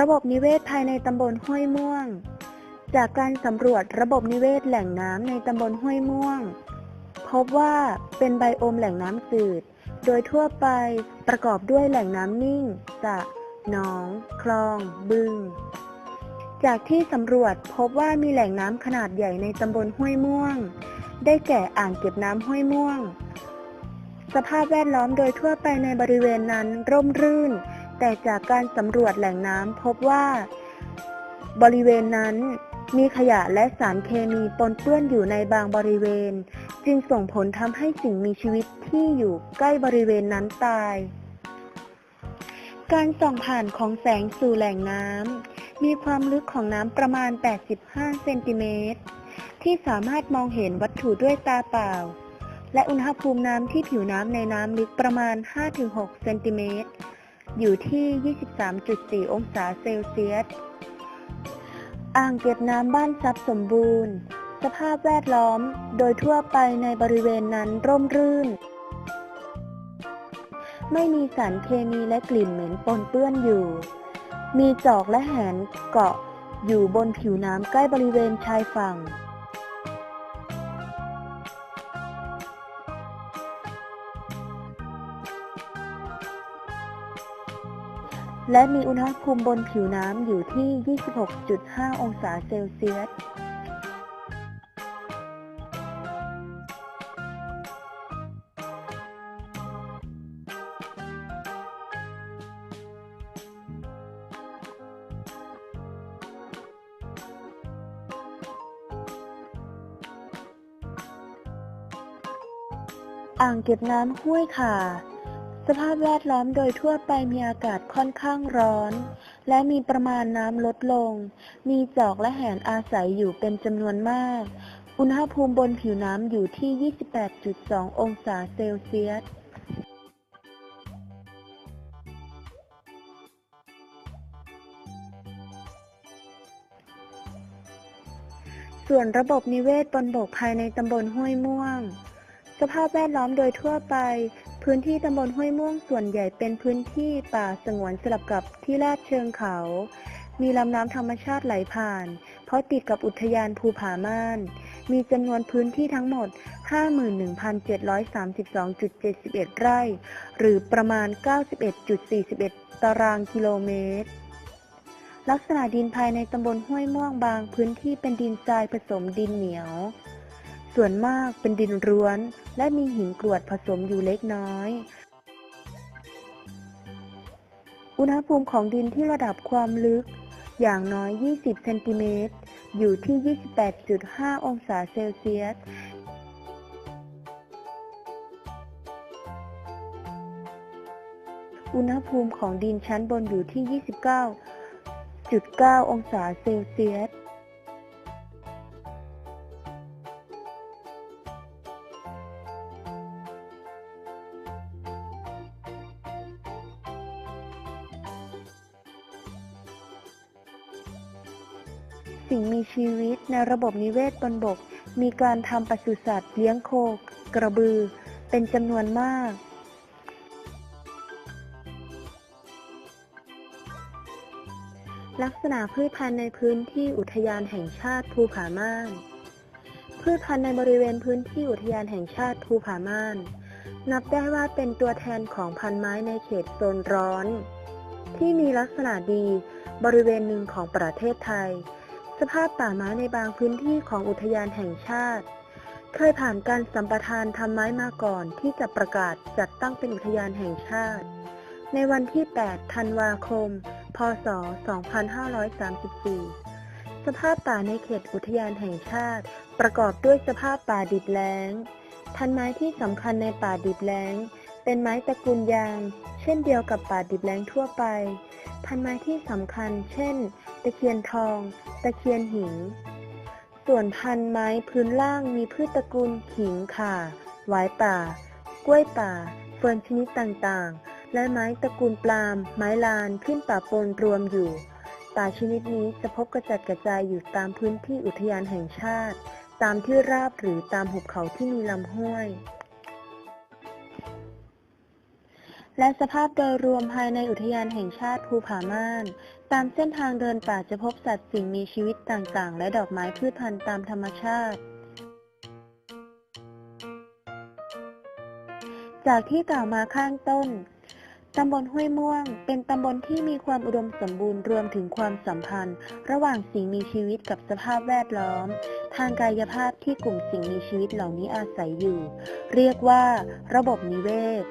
ระบบนิเวศภายในตำบลห้วยม่วง จากการสำรวจระบบนิเวศแหล่งน้ำในตำบลห้วยม่วง พบว่าเป็นไบโอมแหล่งน้ำจืด โดยทั่วไปประกอบด้วยแหล่งน้ำนิ่งสระหนอง คลอง บึง จากที่สำรวจพบว่ามีแหล่งน้ำขนาดใหญ่ในตำบลห้วยม่วง ได้แก่อ่างเก็บน้ำห้วยม่วง สภาพแวดล้อมโดยทั่วไปในบริเวณนั้นร่มรื่น แต่จากการสำรวจแหล่งน้ำพบว่า บริเวณนั้นมีขยะและสารเคมีปนเปื้อนอยู่ในบางบริเวณ จึงส่งผลทำให้สิ่งมีชีวิตที่อยู่ใกล้บริเวณนั้นตาย การส่องผ่านของแสงสู่แหล่งน้ำ มีความลึกของน้ำประมาณ 85 เซนติเมตร ที่สามารถมองเห็นวัตถุด้วยตาเปล่า และอุณหภูมิน้ำที่ผิวน้ำในน้ำลึกประมาณ 5-6 เซนติเมตร อยู่ที่ 23.4 องศาเซลเซียส อ่างเก็บน้ำบ้านทรัพสมบูรณ์ สภาพแวดล้อมโดยทั่วไปในบริเวณนั้นร่มรื่น ไม่มีสารเคมีและกลิ่นเหม็นปนเปื้อนอยู่ มีจอกและแหนเกาะอยู่บนผิวน้ำใกล้บริเวณชายฝั่ง และมีอุณหภูมิบนผิวน้ำอยู่ที่ 26.5 องศาเซลเซียส อ่างเก็บน้ำห้วยขา สภาพแวดล้อมโดยทั่วไปมีอากาศค่อนข้างร้อน และมีประมาณน้ำลดลง มีจอกและแหนอาศัยอยู่เป็นจำนวนมาก อุณหภูมิบนผิวน้ำอยู่ที่ 28.2 องศาเซลเซียสส่วนระบบนิเวศบนบกภายในตำบลห้วยม่วง ภาพแวดล้อมโดยทั่วไป พื้นที่ตำบลห้วยม่วงส่วนใหญ่เป็นพื้นที่ป่าสงวนสลับกับที่ลาดเชิงเขา มีลำน้ำธรรมชาติไหลผ่าน เพราะติดกับอุทยานภูผาม่าน มีจำนวนพื้นที่ทั้งหมด 51,732.71 ไร่ หรือประมาณ 91.41 ตารางกิโลเมตรลักษณะดินภายในตำบลห้วยม่วงบาง พื้นที่เป็นดินทรายผสมดินเหนียว ส่วนมากเป็นดินร้วน และมีหินกรวดผสมอยู่เล็กน้อย อุณหภูมิของดินที่ระดับความลึก อย่างน้อย 20 เซนติเมตร อยู่ที่ 28.5 องศาเซลเซียสอุณหภูมิของดินชั้นบนอยู่ที่ 29.9 องศาเซลเซียส สิ่งมีชีวิตในระบบนิเวศบนบก มีการทำปศุสัตว์เลี้ยงโค กระบือ เป็นจำนวนมากลักษณะพืชพันธุ์ในพื้นที่อุทยานแห่งชาติภูผาม่าน พืชพันธุ์ในบริเวณพื้นที่อุทยานแห่งชาติภูผาม่าน นับได้ว่าเป็นตัวแทนของพันธุ์ไม้ในเขตโซนร้อน ที่มีลักษณะดีบริเวณหนึ่งของประเทศไทย สภาพป่าไม้ในบางพื้นที่ของอุทยานแห่งชาติ เคยผ่านการสัมปทานทำไม้มาก่อนที่จะประกาศจัดตั้งเป็นอุทยานแห่งชาติ ในวันที่ 8 ธันวาคม พศ 2534 สภาพป่าในเขตอุทยานแห่งชาติ ประกอบด้วยสภาพป่าดิบแล้ง พันไม้ที่สำคัญในป่าดิบแล้ง เป็นไม้ตระกูลยาง เช่นเดียวกับป่าดิบแล้งทั่วไป พันไม้ที่สำคัญ เช่น ตะเคียนทอง ตะเคียนหิน ส่วนพันไม้พื้นล่างมีพืชตระกูลขิงข่าหวายป่า กล้วยป่า เฟิร์นชนิดต่างๆ และไม้ตระกูลปลาล์มไม้ลานขึ้นป่าปนรวมอยู่ ป่าชนิดนี้จะพบกระจัดกระจายอยู่ตามพื้นที่อุทยานแห่งชาติ ตามที่ราบหรือตามหุบเขาที่มีลำห้วย และสภาพโดยรวมภายในอุทยานแห่งชาติภูผาม่าน ตามเส้นทางเดินป่าจะพบสัตว์สิ่งมีชีวิตต่างๆ และดอกไม้พืชพันธุ์ตามธรรมชาติ จากที่กล่าวมาข้างต้น ตำบลห้วยม่วง เป็นตำบลที่มีความอุดมสมบูรณ์รวมถึงความสัมพันธ์ ระหว่างสิ่งมีชีวิตกับสภาพแวดล้อม ทางกายภาพที่กลุ่มสิ่งมีชีวิตเหล่านี้อาศัยอยู่ เรียกว่า ระบบนิเวศ